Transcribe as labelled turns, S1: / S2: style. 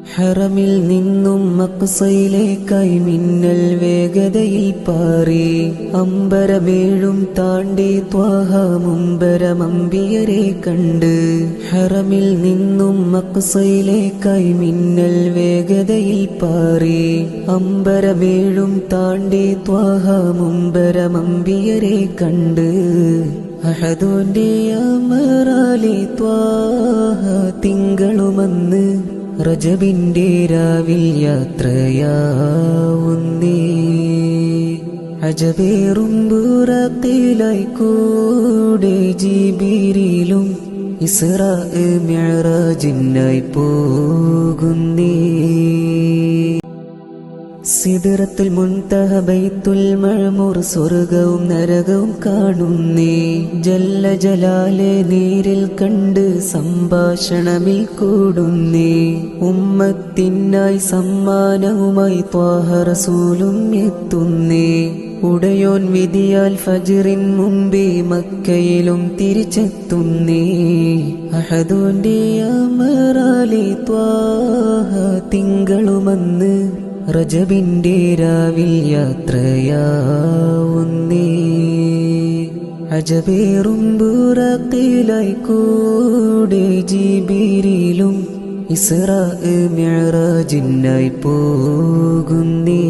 S1: ഹറമിൽ നിന്നും മക്സയിലേക്കായി മിന്നൽ വേഗതയിൽ പാറി. അമ്പരമേഴും താണ്ടി ത്വാഹ മുമ്പരമമ്പിയരെ കണ്ട്. ഹറമിൽ നിന്നും മക്സയിലേക്കായി മിന്നൽ വേഗതയിൽ പാറി. അമ്പരമേഴും താണ്ടി ത്വാഹ മുമ്പരമമ്പിയരെ കണ്ട്. അഹദോന്റെ അമറാലി ത്വാഹ തിങ്കളുമന്ന് റജബിന്റെ രാവിൽ യാത്രയാവുന്നേ. അജബേറും ബുറത്തിലായി കൂടെ ജീബിരിലും ഇസ്രാ മിഅറാജിനായി പോകുന്നേ. സിദറത്തുൽ മുൻതഹ ബൈത്തുൽ മഴമുർ സ്വർഗവും നരകവും കാണുന്നേ ജല്ല ജലാലെ നേരിൽ കണ്ട് സംഭാഷണമിൽ കൂടുന്നേ ഉമ്മത്തിനായി സമ്മാനവുമായി ത്വാഹറസൂലും എത്തുന്നേ ഉടയോൻ വിധിയാൽ ഫജിറിൻ മുമ്പേ മക്കയിലും തിരിച്ചെത്തുന്നേ അഹദോന്റെ അമറാലി ത്വാഹ തിങ്കളുമന്ന് റജബിന്റെ രാവിൽ യാത്രയാവുന്നേ. അജബേറും ബുറത്തിലായി കൂടെ ജീബിരിലും ഇസ്രാ മിഅറാജിനായി പോകുന്നേ.